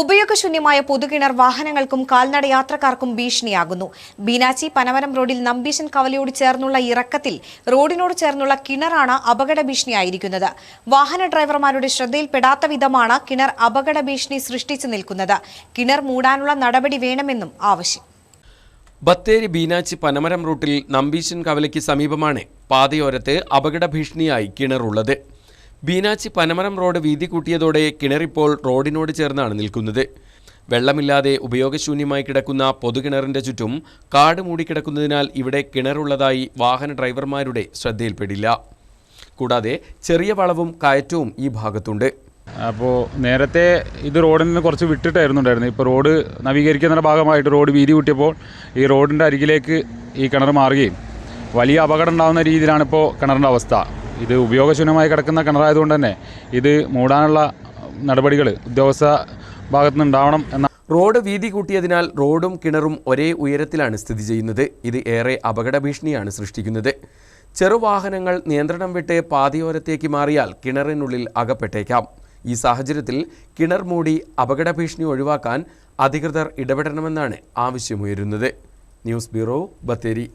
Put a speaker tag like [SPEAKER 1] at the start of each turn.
[SPEAKER 1] ഉപയോഗശൂന്യമായ പൊതുകിണർ വാഹനങ്ങൾക്കും കാൽനട യാത്രക്കാർക്കും ഭീഷണിയാകുന്നു. ബീനാച്ചി പനമരം റോഡിൽ നമ്പീശൻ കവലയോട് ചേർന്നുള്ള ഇറക്കത്തിൽ റോഡിനോട് ചേർന്നുള്ള കിണറാണ് അപകട ഭീഷണിയായിരിക്കുന്നത്. വാഹന ഡ്രൈവർമാരുടെ ശ്രദ്ധയിൽപ്പെടാത്ത വിധമാണ് കിണർ അപകട ഭീഷണി സൃഷ്ടിച്ചു നിൽക്കുന്നത്. കിണർ മൂടാനുള്ള നടപടി വേണമെന്നും ആവശ്യം.
[SPEAKER 2] ബത്തേരി ബീനാച്ചി പനമരം റൂട്ടിൽ നമ്പീശൻ കവലയ്ക്ക് സമീപമാണ് പാതയോരത്ത് അപകട ഭീഷണിയായി കിണറുള്ളത്. ബീനാച്ചി പനമരം റോഡ് വീതി കൂട്ടിയതോടെ കിണറിപ്പോൾ റോഡിനോട് ചേർന്നാണ് നിൽക്കുന്നത്. വെള്ളമില്ലാതെ ഉപയോഗശൂന്യമായി കിടക്കുന്ന പൊതുകിണറിന്റെ ചുറ്റും കാട് മൂടിക്കിടക്കുന്നതിനാൽ ഇവിടെ കിണറുള്ളതായി വാഹന ഡ്രൈവർമാരുടെ ശ്രദ്ധയിൽപ്പെടില്ല. കൂടാതെ ചെറിയ വളവും കയറ്റവും ഈ ഭാഗത്തുണ്ട്.
[SPEAKER 3] അപ്പോൾ നേരത്തെ ഇത് റോഡിൽ നിന്ന് കുറച്ച് വിട്ടിട്ടായിരുന്നു ഉണ്ടായിരുന്നത് ഇപ്പോൾ റോഡ് നവീകരിക്കുന്നതിന്റെ ഭാഗമായിട്ട് റോഡ് വീതി കൂട്ടിയപ്പോൾ ഈ റോഡിന്റെ അരികിലേക്ക് ഈ കിണർ മാറുകയും വലിയ അപകടം ഉണ്ടാകുന്ന രീതിയിലാണ് ഇപ്പോൾ കിണറിന്റെ അവസ്ഥ. ഇത് ഉപയോഗശൂന്യമായി കിടക്കുന്ന കിണറായതുകൊണ്ട് തന്നെ ഇത് മൂടാനുള്ള നടപടികൾ ഉദ്യോഗസ്ഥ ഭാഗത്തു നിന്നുണ്ടാവണം എന്ന
[SPEAKER 2] റോഡ് വീതി കൂട്ടിയതിനാൽ റോഡും കിണറും ഒരേ ഉയരത്തിലാണ് സ്ഥിതി ചെയ്യുന്നത്. ഇത് ഏറെ അപകട ഭീഷണിയാണ് സൃഷ്ടിക്കുന്നത്. ചെറുവാഹനങ്ങൾ നിയന്ത്രണം വിട്ട് പാതയോരത്തേക്ക് മാറിയാൽ കിണറിനുള്ളിൽ അകപ്പെട്ടേക്കാം. ഈ സാഹചര്യത്തിൽ കിണർ മൂടി അപകട ഭീഷണി ഒഴിവാക്കാൻ അധികൃതർ ഇടപെടണമെന്നാണ് ആവശ്യമുയരുന്നത്. News bureau Bathery.